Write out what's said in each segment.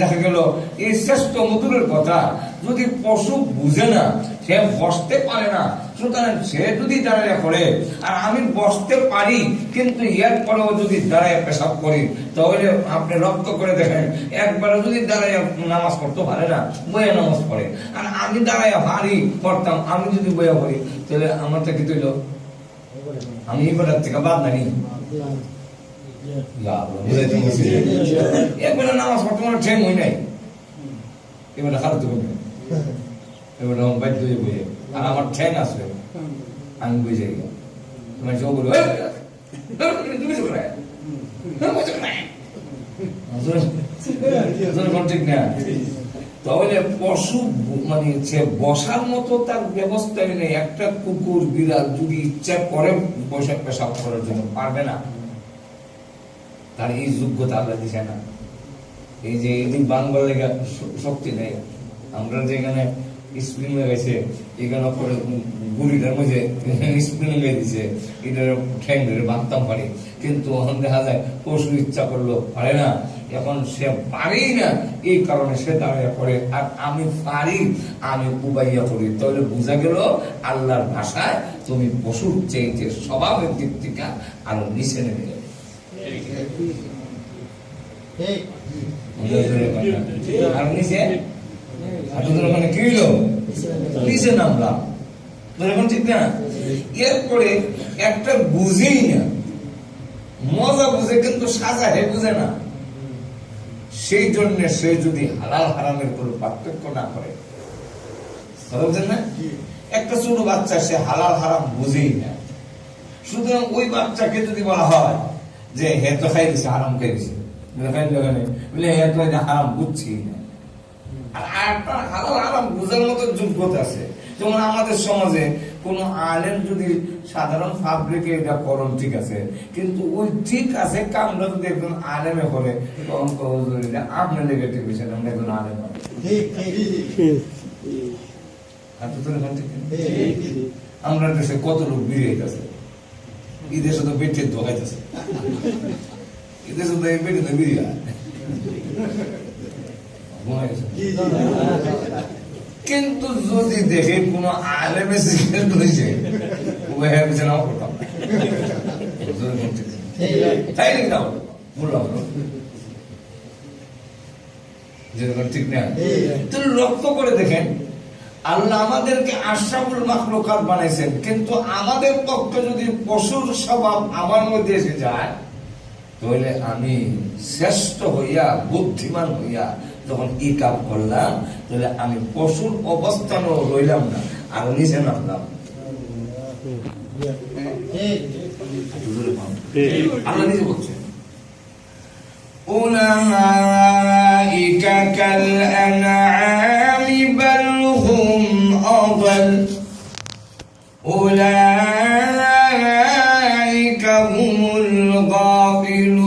দেখা গেল, এই শ্রেষ্ঠ মধুরের কথা যদি পশু বুঝে না, সে বসতে পারে না। সুতরাং সে যদি দাঁড়ায় করে আর আমি বসতে পারি, কিন্তু এর যদি দাঁড়ায় পেশাব করি, তাহলে আপনি লক্ষ্য করে দেখেন একবারে যদি দাঁড়ায় নামাজ পড়তে পারে না, বইয়া নামাজ পড়ে। আর আমি দাঁড়ায় ভারী পড়তাম, আমি যদি বইয়া পড়ি, তাহলে আমার থেকে তুইল আমি এবার থেকে বাদ নাই এবারে নামাজ পড়তে আমার ঠেং হই নাই এবারে খারাপ তো করবে এবারে আমার বাধ্য হয়ে বইয়ে আর আমার ঠ্যাং আসবে আমি বুঝে গেলাম তোমার সব বলব "এই, এই, তুমি চুপ ঠিক না তাহলে পশু মানে সে বসার মতো তার ব্যবস্থা নেই একটা কুকুর বিড়াল যদি ইচ্ছা করে বসে পেশাব করার জন্য পারবে না তার এই যোগ্যতা আল্লাহ দিছে না। এই যে এদিক বাংলার লেগে শ- শক্তি নেই। আমরা যেখানে স্প্রিং লাগাইছে, এখানে করে গুড়িটার মধ্যে স্প্রিং লাগিয়ে দিছে, এটার ঠ্যাং ধরে বাঁধতাম পারি। কিন্তু এখন দেখা যায়, পশু ইচ্ছা করল পারে না। এখন সে পারেই না। এই কারণে সে দাঁড়িয়ে পড়ে, আর আমি পারি, আমি উবাইয়া করি। তাহলে বোঝা গেল আল্লাহর ভাষায় তুমি পশুর চাইতে স্বভাবের দিক থেকে আরও নিচে নেমে যাবে এরপরে একটা বুঝেই না মজা বুঝে কিন্তু সাজা হে বুঝে না সেই জন্য সে যদি হালাল হারামের কোনো পার্থক্য না করে একটা ছোট বাচ্চা সে হালাল হারাম বুঝেই না সুতরাং ওই বাচ্চাকে যদি বলা হয় যে হে তো খাই দিছে হারাম খাই দিছে খাই? বলে হে তো এটা হারাম বুঝছি। না আর একটা হালাল হারাম বোঝার মতো যোগ্যতা আছে। যেমন আমাদের সমাজে কোন আলেম যদি সাধারণ ফাবরিকে এটা করণ ঠিক আছে। কিন্তু ওই ঠিক আছে কামটা যদি একজন আলেমে করে তখন কো হুজুর এটা আপনার লেগে ঠিক হয়েছে আমরা একজন আলেম? আমরা দেশে কত লোক বেরিয়েছে এই ঘুমাই গেছে। কিন্তু যদি দেখে কোন আলেমে সিগারেট হ্যাঁ নাও করতাম তাই নাকি তাও বললাম যেরকম ঠিক না তো লক্ষ্য করে দেখেন আল্লাহ আমাদেরকে আশরাফুল মাখলুকাত বানাইছেন কিন্তু আমাদের পক্ষে যদি পশুর স্বভাব আমার মধ্যে এসে যায় তাহলে আমি শ্রেষ্ঠ হইয়া বুদ্ধিমান হইয়া যখন ই কাম করলাম তাহলে আমি পশুর অবস্থানও রইলাম না আর নিচে নামলাম আল্লাহ নিজে বলছেন أولئك كالأنعام أولئك هم الغافلون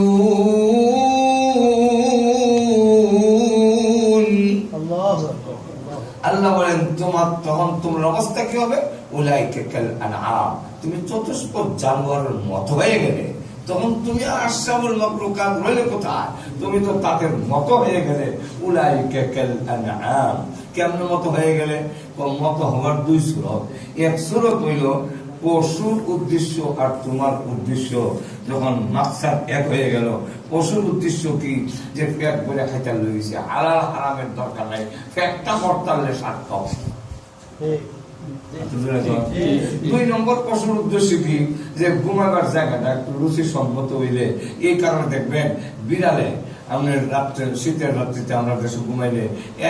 আল্লাহ বলেন তোমার তখন তোমার অবস্থা কি হবে উলাইকে কাল আনআম তুমি চতুষ্পদ জানোয়ারের মতো হয়ে গেলে তখন তুমি আশরাবুল মাকলুকাত রইলে কোথায়? তুমি তো তাদের মতো হয়ে গেলে। উলাই কাল আনআম। কেমন মতো হয়ে গেলে? মতো হওয়ার দুই সুরত। এক সুরত হইল পশুর উদ্দেশ্য আর তোমার উদ্দেশ্য। যখন মাকসাদ এক হয়ে গেল, পশুর উদ্দেশ্য কি? যে পেট ভরে খাইতে লইছে। হালাল হারামের দরকার নাই। পেটটা করতালে সার্থক। দুই নম্বর প্রশ্নের উদ্দেশ্য কি? যে ঘুমাবার জায়গাটা একটু রুচি সম্মত হইলে এই কারণে দেখবেন বিড়ালে আমাদের রাত্রে, শীতের রাত্রিতে আমরা দেশে ঘুমাইলে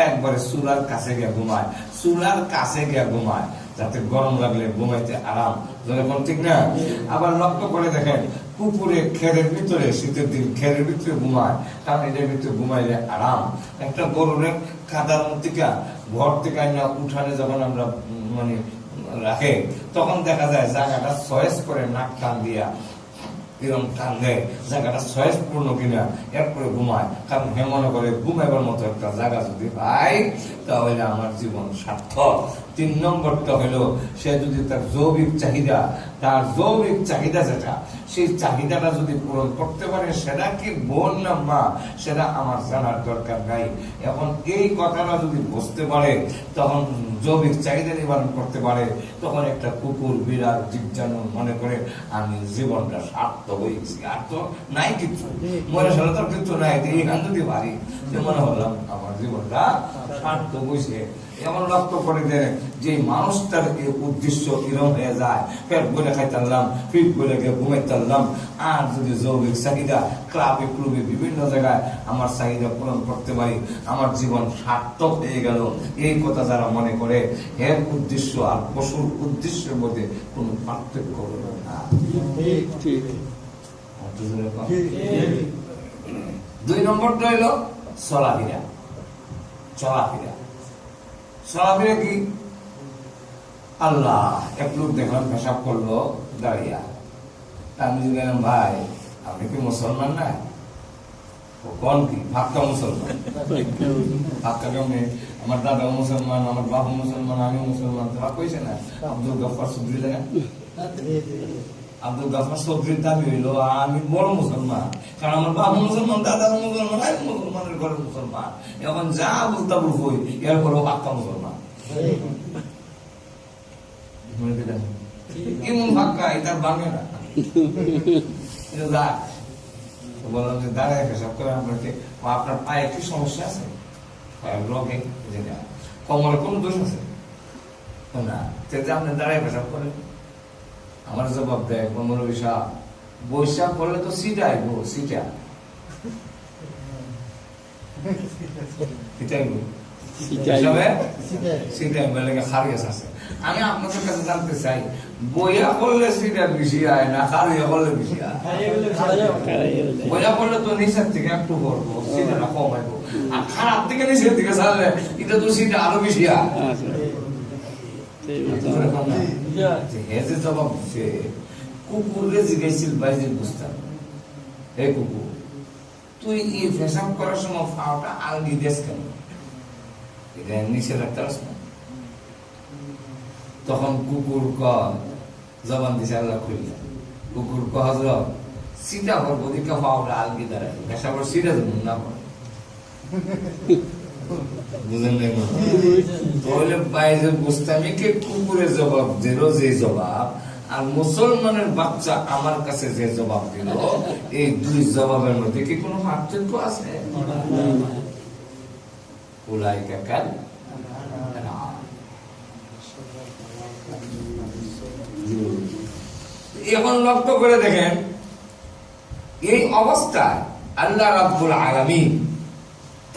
একবারে চুলার কাছে গিয়া ঘুমায়, চুলার কাছে গিয়া ঘুমায়। যাতে গরম লাগলে ঘুমাইতে আরাম। যখন ঠিক না? আবার লক্ষ্য করে দেখেন, পুকুরে খেরের ভিতরে, শীতের দিন খেরের ভিতরে ঘুমায় কারণ এটার ভিতরে ঘুমাইলে আরাম। একটা গরুরের কাদার থেকে ঘর থেকে আইনা উঠানে যখন আমরা মানে রাখে, তখন দেখা যায় জায়গাটা সয়েস করে নাক টান দিয়া এরকম টান দেয়। জায়গাটা সয়েস পূর্ণ কিনা, এরপরে ঘুমায়। কারণ হে মনে করে ঘুমাইবার মতো একটা জায়গা যদি পাই, তাহলে আমার জীবন সার্থক। তিন নম্বরটা হলো সে যদি তার জৈবিক চাহিদা তার জৈবিক চাহিদা যেটা, সেই চাহিদাটা যদি পূরণ করতে পারে, সেটা কি বোন না মা, সেটা আমার জানার দরকার নাই। এখন এই কথাটা যদি বুঝতে পারে, তখন জৈবিক চাহিদা নিবারণ করতে পারে, তখন একটা কুকুর, বিড়াল মনে করে আমি জীবনটা সার্থক হয়েছি। আর তো নাই কিছু। মনে সারা তো কিছু নাই এইখান যদি পারি যে মনে হলাম আমার জীবনটা সার্থক হয়েছে। এমন লক্ষ্য করে যে মানুষটার উদ্দেশ্য কিরম হয়ে যায় খাইতাম গিয়ে ঘুমাইতাম আর যদি চাহিদা, ক্লাবে, ক্লুবে, বিভিন্ন জায়গায় আমার চাহিদা পূরণ করতে পারি, আমার জীবন সার্থক হয়ে গেল। এই কথা যারা মনে করে এর উদ্দেশ্য আর পশুর উদ্দেশ্যের মধ্যে কোনো পার্থক্য হলো না। দুই নম্বরটা হইল চলাফেরা। চলাফেরা। চলাফেরা কি? আল্লাহ, এক লোক দেখলাম পেশাব করল, দাঁড়িয়া। তা আমি যদি ভাই, আপনি কি মুসলমান না? কি? মুসলমান? কেমনে? আমার দাদা মুসলমান, আমার মুসলমান আমি মুসলমান। কইছে না, আব্দুল গফার জায়গা আব্দুল গাফার চৌধুরীর দাবি হইল, আমি বড় মুসলমান, কারণ আমার বাবা মুসলমান, দাদা মুসলমান আমি মুসলমানের ঘরের মুসলমান। এখন যা বলতা বলব এরপরেও পাক্কা মুসলমান। মনে? এমন ফাঁকা এটার ভাঙে না। বললাম যে দাঁড়ায় পেশাব করে ও আপনার পায়ে কি সমস্যা আছে? রোগে যেটা কোমরে কোনো দোষ আছে? না। যে আপনি দাঁড়ায় পেশাব করেন আমার জবাব দেয় কোমর সাহ বৈশাখ করলে তো সিটা আইব, সিটা সিটা আইব। সিটা আমি আপনাদের কাছে জানতে চাই বইয়া করলে সিটা বেশি আয় না খারিয়া করলে বেশি আয়? বইয়া করলে তো নিচের থেকে একটু করব সিটাটা কম আইব আর খারাপ থেকে নিচের দিকে ছাড়লে এটা তো সিটা আরও বেশি আয়। যে হেজে জবাব দিছে কুকুরকে জিজ্ঞাসিল বাইজে বুঝতাম। হে কুকুর তুই এই করার সময় ফাওটা আলগি দেশ কেন? তখন কুকুর ক, জবান দিছে আল্লাহ খুললে। কুকুর ক হজরত সিটা করব দিকে ফাওটা আলগি পেশাব সিটা যেমন না কুকুরের জবাব যে জবাব, আর মুসলমানের বাচ্চা আমার কাছে যে জবাব দিল, এই দুই জবাবের মধ্যে কি কোনো পার্থক্য আছে? উলাই কাকাল এখন লক্ষ্য করে দেখেন, এই অবস্থায় আল্লাহ রাব্বুল আলামিন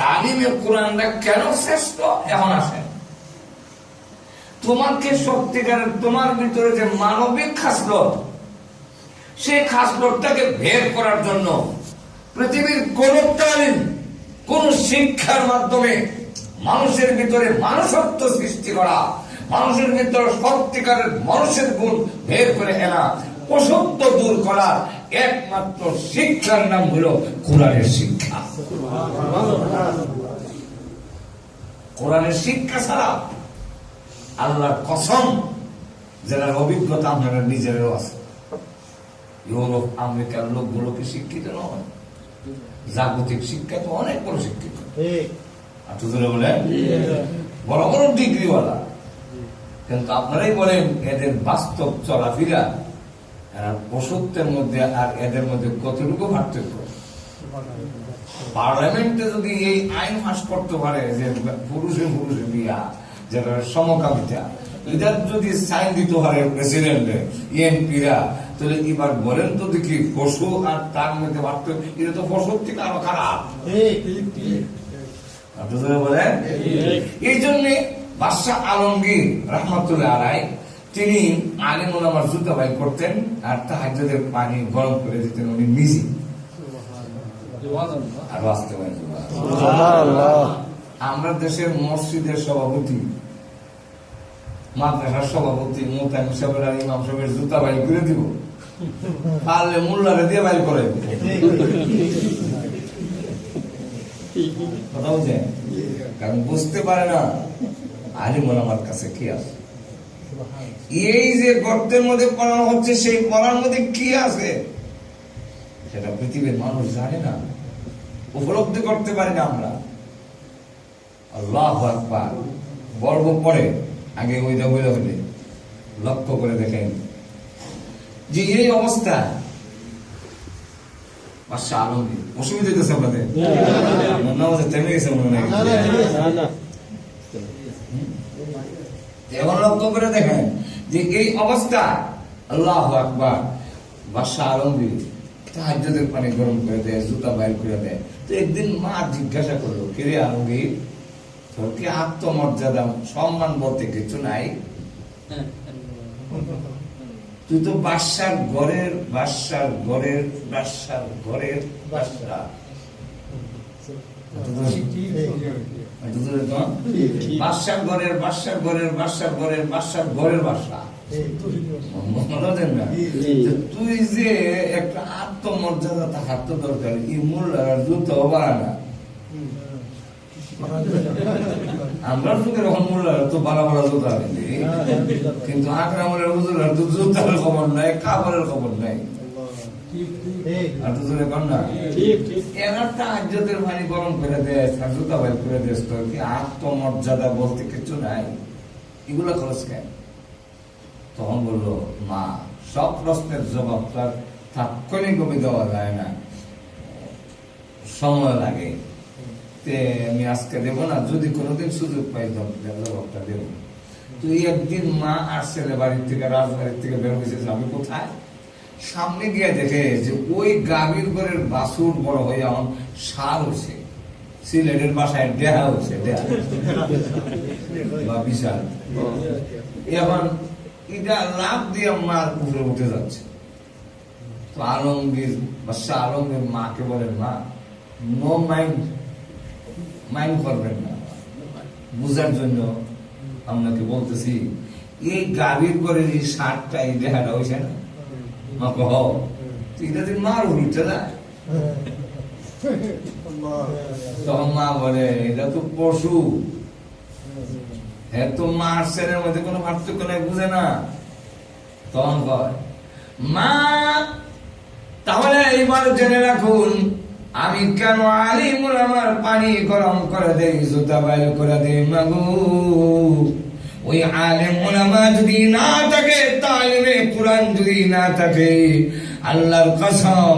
তালিমে কোরআনটা কেন শ্রেষ্ঠ? এখন আসেন। তোমাকে সত্যিকারের তোমার ভিতরে যে মানবিক খাসলত, সেই খাসলতটাকে বের করার জন্য পৃথিবীর কোন তালিম, কোন শিক্ষার মাধ্যমে মানুষের ভিতরে মানুষত্ব সৃষ্টি করা, মানুষের ভিতরে সত্যিকারের মানুষের গুণ বের করে এনা অসত্য দূর করার একমাত্র শিক্ষার নাম হলো কোরআনের শিক্ষা। কোরআনের শিক্ষা ছাড়া আল্লাহর কসম যারা অভিজ্ঞতা আপনারা নিজেরও আছে। ইউরোপ, আমেরিকার লোকগুলোকে শিক্ষিত নয়। জাগতিক শিক্ষা তো অনেক বড় শিক্ষিত। বলে, বড় বড় ডিগ্রিওয়ালা। কিন্তু আপনারাই বলেন, এদের বাস্তব চলাফেরা পশুত্বের মধ্যে আর এদের মধ্যে কতটুকু পার্থক্য? পার্লামেন্টে যদি এই আইন ফাঁস করতে পারে যে পুরুষে পুরুষে বিয়া, যেটা সমকামিতা এটার যদি সাইন দিতে পারে প্রেসিডেন্টে, এমপিরা, তাহলে এবার বলেন তো দেখি, পশু আর তার মধ্যে পার্থক্য এটা তো পশুর থেকে আরও খারাপ। বলেন? এই জন্য বাদশাহ আলমগীর রহমতুল্লাহ আলাই তিনি আলিম ওলামার জুতা বাই করতেন আর তাহাজ্জুদের পানি গরম করে দিতেন উনি নিজে। আর বাস্তবায়ন আমরা দেশের মসজিদের সভাপতি মাদ্রাসার সভাপতি মোতায়েম সাহেবের আর ইমাম সাহেবের জুতা বাইল করে দিব। পারলে মোল্লারে দিয়ে বাইল করে দিব। কথা বুঝে কারণ বুঝতে পারে না আলিম আমার কাছে কি আছে। এই যে গর্তের মধ্যে পড়ানো হচ্ছে, সেই পড়ার মধ্যে কি আছে? সেটা পৃথিবীর মানুষ জানে না, উপলব্ধি করতে পারি না আমরা। আল্লাহ আকবার। গর্ব পরে আগে ওইটা বলে লক্ষ্য করে দেখেন যে এই অবস্থা বাদশাহ আলমগীর অসুবিধা হইতেছে আপনাদের নামাজে থেমে গেছে মনে হয় এখন লক্ষ্য করে দেখেন যে এই অবস্থা আল্লাহ আকবার বাদশাহ আলমগীর তাহাজ্জুদের পানি গরম করে দেয় জুতা বাইর করে দেয় তো একদিন মা জিজ্ঞাসা করল কিরে আলমগীর তোর কি আত্মমর্যাদা সম্মান বলতে কিছু নাই তুই তো বাদশার ঘরের বাদশার ঘরের বাদশার ঘরের বাদশা তুই যে একটা আত্মমর্যাদা থাকার তো দরকার এই মূল্য যুদ্ধ হবার না মূল্য তো বালা জুতা কিনি কিন্তু আকরামের হুজুর তো জুতার খবর নাই, কাপড়ের খবর নাই। আত্মমর্যাদা বলতে কিছু নাই। এগুলো খরচ কেন? তখন বলল, মা, সব প্রশ্নের জবাব তার তাৎক্ষণিক কবি দেওয়া যায় না। সময় লাগে। আমি আজকে দেব না, যদি কোনোদিন সুযোগ পাই জবাবটা দেব। তুই একদিন মা আর ছেলে বাড়ির থেকে, রাজবাড়ির থেকে বের হয়েছে যাবে কোথায়? সামনে গিয়ে দেখে যে ওই গাভীর ঘরের বাসুর বড় হয়ে এখন সার হচ্ছে। সিলেটের বাসায় দেহা হচ্ছে, দেহা। বা বিশাল। এখন এটা লাভ দিয়ে মার উপরে উঠে যাচ্ছে। তো আলমগীর বাদশাহ আলমগীর মাকে বলেন মা নো মাইন্ড মাইন্ড করবেন না। বুঝার জন্য আপনাকে বলতেছি, এই গাভীর করে এই সারটা এই দেহাটা হয়েছে না? এটা তুই মার যায় তখন মা বলে, এটা তো পশু। হ্যাঁ তো মার ছেলের মধ্যে কোনো পার্থক্য নাই, বুঝে না? তখন কয়, মা, তাহলে এইবার জেনে রাখুন আমি কেন আলিমুল আমার পানি গরম করে দেই, জুতা বাইর করে দেই মাগু? ওই আলেম ওলামা যদি না থাকে, তালিমে কোরআন যদি না থাকে, আল্লাহর কসম,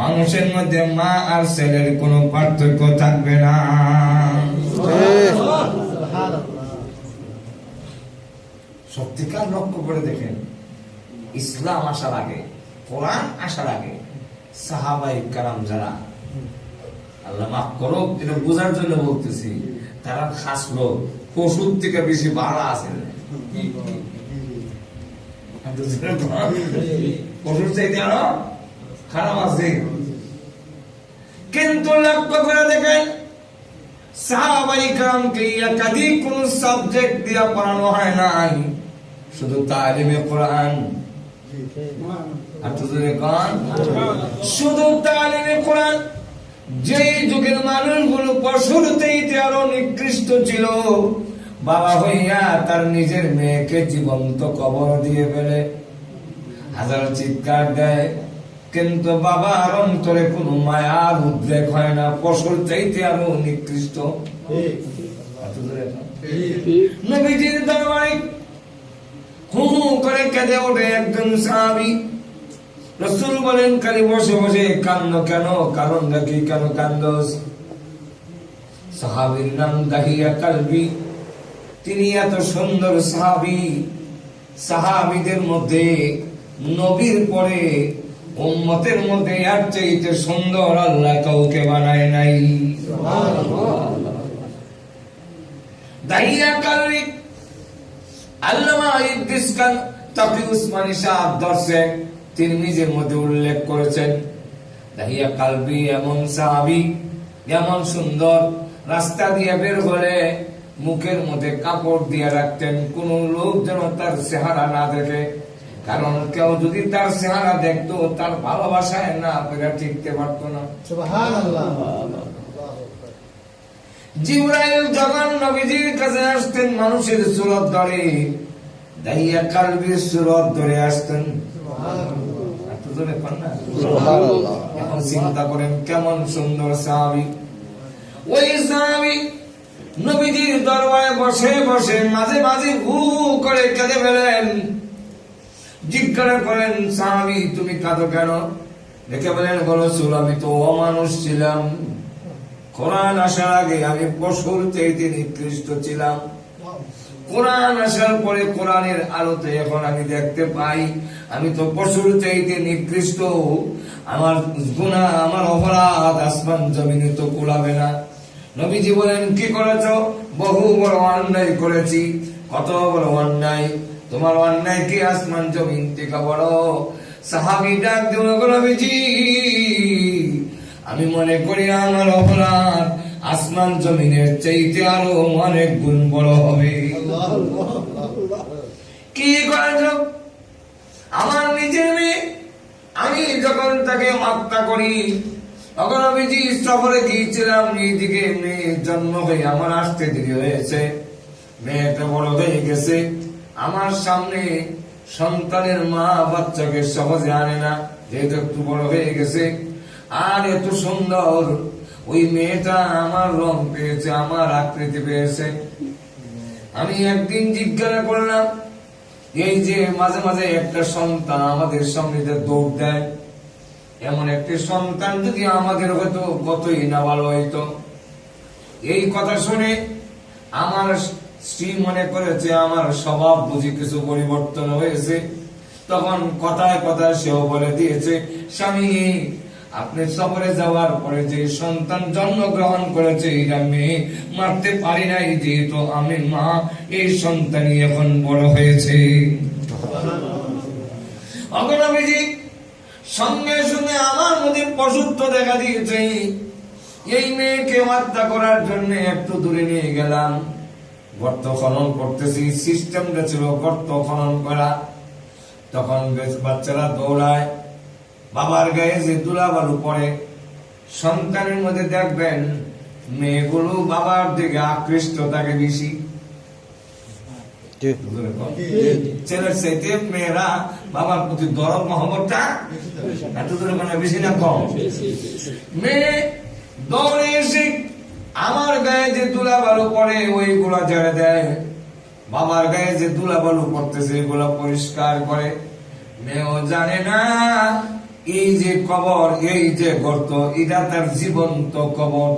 মানুষের মধ্যে মা আর ছেলের কোনো পার্থক্য থাকবে না। সত্যিকার লক্ষ্য করে দেখেন, ইসলাম আসার আগে, কোরআন আসার আগে সাহাবাই কারাম যারা আল্লাহ মাফ করো এটা বোঝার জন্য বলতেছি, তারা পশুর থেকে বেশি আছে। পশুর চাইতে খারাপ আছে। কিন্তু লক্ষ্য করে দেখেন একাধিক কোন সাবজেক্ট দিয়া পড়ানো হয় শুধু তালিমে শুধু তালিমে যে যুগের মানুষগুলো পশুর চাইতে আরও নিকৃষ্ট ছিল, বাবা হইয়া তার নিজের মেয়েকে জীবন্ত কবর দিয়ে ফেলে। হাজার চিৎকার দেয়, কিন্তু বাবার অন্তরে কোনো মায়ার উদ্রেক হয় না, পশুর চাইতে আরও নিকৃষ্ট। আর। নবীজির দরবারে হু হু করে কেঁদে ওঠে একজন সাহাবী। রসুল বলেন খালি বসে বসে কান্দ কেন? কারণ নাকি কেন কান্দস? সাহাবীর নাম দাহিয়া কালবি। তিনি এত সুন্দর সাহাবী। সাহাবীদের মধ্যে নবীর পরে উম্মতের মধ্যে এর চাইতে সুন্দর আল্লাহ কাউকে বানায় নাই। দাহিয়া কালবি আল্লামা ইদ্রিস খান তাকি উসমানী সাহেব দর্শে তিনি নিজের মধ্যে উল্লেখ করেছেন দাহিয়া কালবি এমন সাহাবি এমন সুন্দর রাস্তা দিয়ে বের হলে মুখের মধ্যে কাপড় দিয়ে রাখতেন কোন লোক যেন তার চেহারা না দেখে। কারণ কেউ যদি তার চেহারা দেখতো তার ভালোবাসায় না পেরে টিকতে পারতো না। জিব্রাইল যখন নবীজির কাছে আসতেন মানুষের সুরত ধরে দাইয়া কালবির সুরত ধরে আসতেন। পান না? এখন চিন্তা করেন কেমন সুন্দর সাহাবি। ওই সাহাবি নবীজির দরবারে বসে বসে মাঝে মাঝে হু করে কেঁদে ফেলেন। জিজ্ঞাসা করেন সাহাবি তুমি কাঁদো কেন? দেখে বলেন বলো আমি তো অমানুষ ছিলাম। কোরআন আসার আগে আমি পশুর চাইতে নিকৃষ্ট ছিলাম। কোরআন আসার পরে কোরআনের আলোতে এখন আমি দেখতে পাই, আমি তো পশুর চাইতে নিকৃষ্ট, আমার গুণা আমার অপরাধ আসমান জমিনে তো কুলাবে না। নবীজি বলেন, কি করেছ? বহু বড় অন্যায় করেছি, কত বড় অন্যায়। তোমার অন্যায় কি আসমান জমিন থেকে বড় সাহাবি ডাক দিল নবীজি, আমি মনে করি আমার অপরাধ আসমান জমিনের চাইতে আরও অনেক গুণ বড় হবে। কি করেছ আমার নিজের মেয়ে, আমি যখন তাকে হত্যা করি, তখন আমি যে সফরে গিয়েছিলাম এইদিকে মেয়ের জন্ম হয়ে আমার আসতে দেরি হয়েছে। মেয়েটা বড় হয়ে গেছে। আমার সামনে সন্তানের মা বাচ্চাকে সহজে আনে না, যেহেতু একটু বড় হয়ে গেছে। আর এত সুন্দর ওই মেয়েটা আমার রং পেয়েছে, আমার আকৃতি পেয়েছে। আমি একদিন জিজ্ঞাসা করলাম, এই যে মাঝে মাঝে একটা সন্তান আমাদের সামনে দৌড় দেয়, এমন একটি সন্তান যদি আমাদের হয়তো কতই না ভালো হইতো। এই কথা শুনে আমার স্ত্রী মনে করেছে, আমার স্বভাব বুঝি কিছু পরিবর্তন হয়েছে। তখন কথায় কথায় সেও বলে দিয়েছে, স্বামী আপনি সফরে যাওয়ার পরে যে সন্তান জন্মগ্রহণ করেছে, এটা মেয়ে মারতে পারি নাই, যেহেতু আমি মা, এই সন্তানই এখন বড় হয়েছে। সঙ্গে সঙ্গে আমার মধ্যে পশুত্ব দেখা দিয়েছে, এই মেয়েকে হত্যা করার জন্য একটু দূরে নিয়ে গেলাম। গর্ত খনন করতেছি সিস্টেমটা ছিল গর্ত খনন করা। তখন বেশ বাচ্চারা দৌড়ায়। বাবার গায়ে যে দুলা বালু পড়ে সন্তানের মধ্যে দেখবেন মেয়েগুলো বাবার দিকে আকৃষ্ট থাকে বেশি। ছেলের চাইতে মেয়েরা বাবার প্রতি দরদ মহব্বতটা এত দূরে মানে বেশি না কম? মেয়ে দৌড়ে এসে আমার গায়ে যে দুলা বালু পড়ে ওইগুলা ঝেড়ে দেয়। বাবার গায়ে যে দুলা বালু পড়তেছে এগুলো পরিষ্কার করে। মেয়েও জানে না এই যে কবর, এই যে গর্ত, এটা তার জীবন্ত কবর।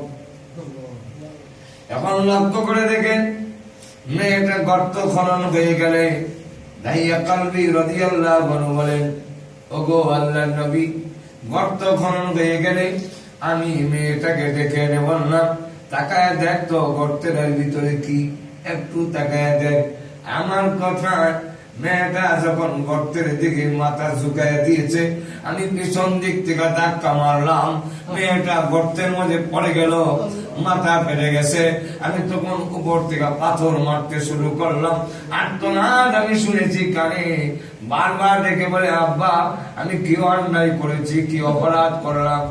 এখন লক্ষ্য করে দেখেন, মেয়েটা গর্ত খনন হয়ে গেলে বলেন, ওগো আল্লাহর নবী, গর্ত খনন হয়ে গেলে আমি মেয়েটাকে ডেকে এনে বললাম তাকায় দেখ তো গর্তের ভিতরে কি, একটু তাকায় দেখ। আমার কথা মেয়েটা যখন গর্তের দিকে মাথা ঝুঁকায় দিয়েছে, আমি পিছন দিক থেকে ধাক্কা মারলাম। মেয়েটা গর্তের মধ্যে পড়ে গেল, মাথা ফেলে গেছে। আমি তখন উপর থেকে পাথর মারতে শুরু করলাম। আর্তনাদ, আমি শুনেছি কানে। বারবার ডেকে বলে, আব্বা, আমি কি অন্যায় করেছি, কি অপরাধ করলাম?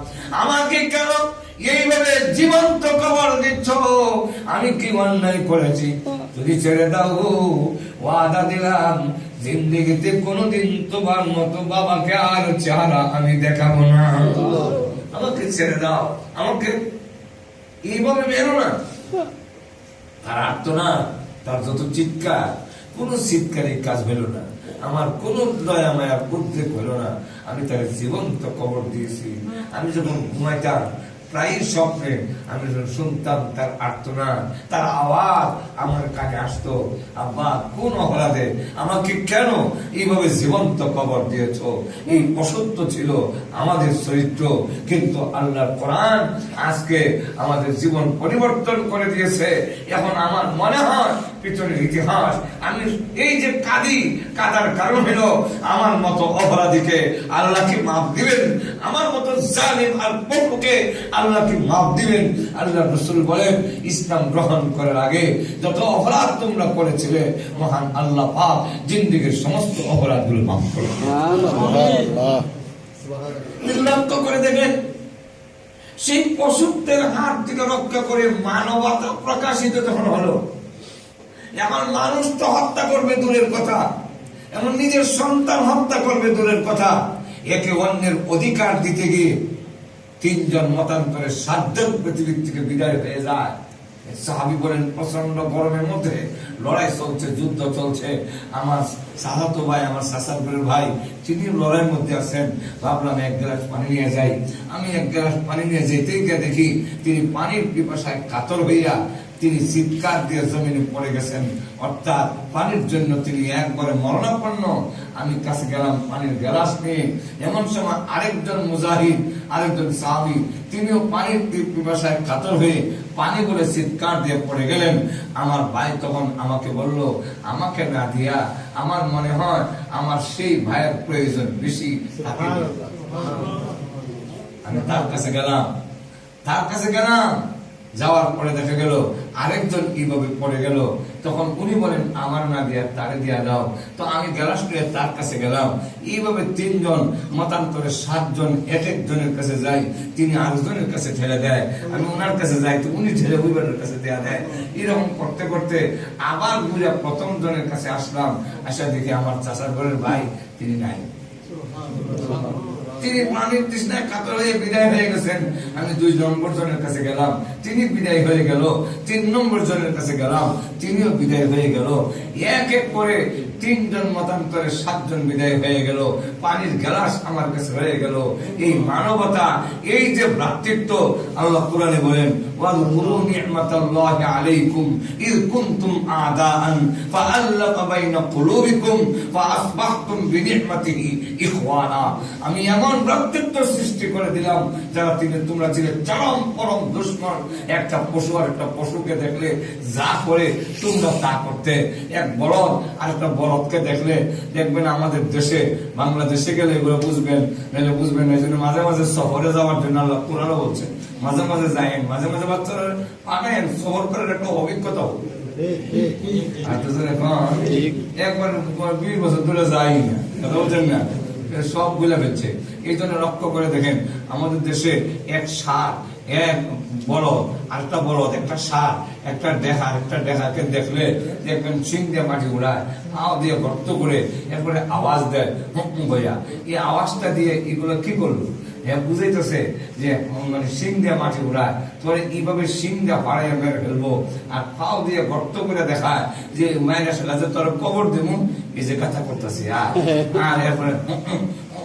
আমাকে কেন এইভাবে জীবন্ত কবর দিচ্ছ? আমি কি অন্যায় করেছি? যদি ছেড়ে দাও ওয়াদা দিলাম। জিন্দিগিতে কোনোদিন তোমার মতো বাবাকে আর চেহারা আমি দেখাবো না। আমাকে ছেড়ে দাও, আমাকে এইভাবে বেরো না। আর আটতো না, তার যত চিৎকার, কোন চিৎকারই কাজ হইল না। আমার কোন দয়া মায়া বুদ্ধি হইল না। আমি তার জীবন্ত কবর দিয়েছি। আমি যখন ঘুমাইতাম প্রায় স্বপ্নে আমি শুনতাম, তার আর্তনা তার আওয়াজ আমার কানে আসতো, আব্বা, কোন অপরাধে? আমাকে কেন এইভাবে জীবন্ত কবর দিয়েছ? এই অসত্য ছিল আমাদের চরিত্র, কিন্তু আল্লাহর কোরআন আজকে আমাদের জীবন পরিবর্তন করে দিয়েছে। এখন আমার মনে হয় পিছনের ইতিহাস। আমি এই যে কাঁদি কাদার কারণ হলো আমার মতো অপরাধীকে আল্লাহ কি মাফ দিবেন? আমার মতো জালিম আর পপুকে আল্লাহ কি মাফ দিবেন? আল্লাহ রসুল বলেন ইসলাম গ্রহণ করার আগে যত অপরাধ তোমরা করেছিলে মহান আল্লাহ পাক জিন্দিগির সমস্ত অপরাধগুলো মাফ করে লক্ষ্য করে দেখেন সেই পশুত্বের হাত থেকে রক্ষা করে মানবতা প্রকাশিত যখন হলো। এখন মানুষ তো হত্যা করবে দূরের কথা। এমন নিজের সন্তান হত্যা করবে দূরের কথা। একে অন্যের অধিকার দিতে গিয়ে তিনজন মতান্তরে সাতজন পৃথিবীর থেকে বিদায় হয়ে যায়। সাহাবি বলেন প্রচণ্ড গরমের মধ্যে লড়াই চলছে, যুদ্ধ চলছে। আমার সাহাতো ভাই, আমার সাসাবের ভাই তিনি লড়াইয়ের মধ্যে আছেন। ভাবলাম এক গ্লাস পানি নিয়ে যাই। আমি এক গ্লাস পানি নিয়ে যেতেই গিয়ে দেখি, তিনি পানির পিপাসায় কাতর হইয়া তিনি চিৎকার দিয়ে জমিনে পড়ে গেছেন। অর্থাৎ পানির জন্য তিনি একবারে মরণাপন্ন। আমি কাছে গেলাম পানির গ্লাস নিয়ে। এমন সময় আরেকজন মুজাহিদ আরেকজন সাহাবি তিনিও পানির পিপাসায় কাতর হয়ে পানি বলে চিৎকার দিয়ে পড়ে গেলেন। আমার ভাই তখন আমাকে বলল আমাকে না দিয়া আমার মনে হয় আমার সেই ভাইয়ের প্রয়োজন বেশি আমি তার কাছে গেলাম। তার কাছে গেলাম। যাওয়ার পরে দেখা গেল, আরেকজন কীভাবে পড়ে গেল। তখন উনি বলেন, আমার না দিয়া, তারে দিয়া দাও তো আমি গ্যালাস করে তার কাছে গেলাম। এইভাবে তিনজন, মতান্তরে সাতজন এক একজনের কাছে যাই, তিনি আরেকজনের কাছে ঠেলে দেয়। আমি ওনার কাছে যাই, তো উনি ঠেলে ওইবারের কাছে দেয়া দেয়। এরকম করতে করতে আবার ঘুরে প্রথম জনের কাছে আসলাম। আসা দেখি আমার চাচার ঘরের ভাই, তিনি নাই। তিনি পানির তৃষ্ণায় কাতর হয়ে বিদায় হয়ে গেছেন। আমি দুই নম্বর জনের কাছে গেলাম। তিনি বিদায় হয়ে গেল। তিন নম্বর জনের কাছে গেলাম। তিনিও বিদায় হয়ে গেল। এক এক করে তিনজন মতান্তরে সাতজন বিদায় হয়ে গেল পানির গ্লাস আমার কাছে হয়ে গেল এই মানবতা এই যে ভ্রাতৃত্ব আল্লাহ কোরআনে বলেন واذكروا نعمة الله عليكم إذ كنتم أعداء فألف بين قلوبكم فأصبحتم بنعمته إخوانا আমি এমন ভ্রাতৃত্ব সৃষ্টি করে দিলাম যারা তিনি তোমরা ছিলে চরম পরম দুশ্মন একটা পশু আর একটা পশুকে দেখলে যা করে তোমরা তা করতে এক বলদ আর একটা বলদকে দেখলে দেখবেন আমাদের দেশে বাংলাদেশে গেলে এগুলো বুঝবেন নাহলে বুঝবেন এই জন্য মাঝে মাঝে সফরে যাওয়ার জন্য আল্লাহ কোরআনও বলছে মাঝে মাঝে যায়েন মাঝে মাঝে বাচ্চারা পানেন শহর করার একটা অভিজ্ঞতা এখন একবার বিশ বছর ধরে যাই না কথা বলছেন না সবগুলা ফেলছে। এই জন্য লক্ষ্য করে দেখেন আমাদের দেশে এক সার এক বলদ আরেকটা বলদ একটা সার একটা ডেহা একটা ডেহাকে দেখলে দেখবেন সিং দিয়ে মাটি উড়ায় পাও দিয়ে গর্ত করে এরপরে আওয়াজ দেয় হুম ভইয়া। এই আওয়াজটা দিয়ে এগুলো কি করল? হ্যাঁ বুঝাইতেছে যে মানে সিং দিয়ে মাটি উড়ায় তোরে এইভাবে সিং দিয়ে পাড়ায় মেরে ফেলব আর পাও দিয়ে গর্ত করে দেখায় যে মায়ের যে তোর কবর দেবো এই যে কথা করতেছি আর আর এরপরে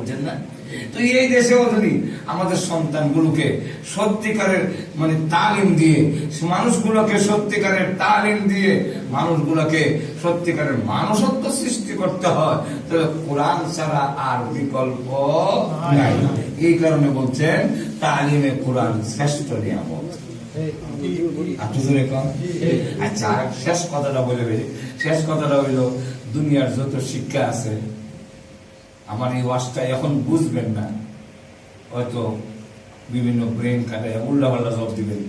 বুঝছেন না? তো এই দেশেও যদি আমাদের সন্তানগুলোকে সত্যিকারের মানে তালিম দিয়ে, মানুষগুলোকে সত্যিকারের তালিম দিয়ে, মানুষগুলোকে সত্যিকারের মানুষত্ব সৃষ্টি করতে হয়, তাহলে কোরআন ছাড়া আর বিকল্প নাই। এই কারণে বলছেন, তালিমে কোরআন শ্রেষ্ঠ নিয়ামত। আচ্ছা শেষ কথাটা বলে শেষ কথাটা হইল, দুনিয়ার যত শিক্ষা আছে আমার এই ওয়াজটা এখন বুঝবেন না। হয়তো বিভিন্ন ব্রেন কাটায় উল্লাপাল্লা জব দিবেন।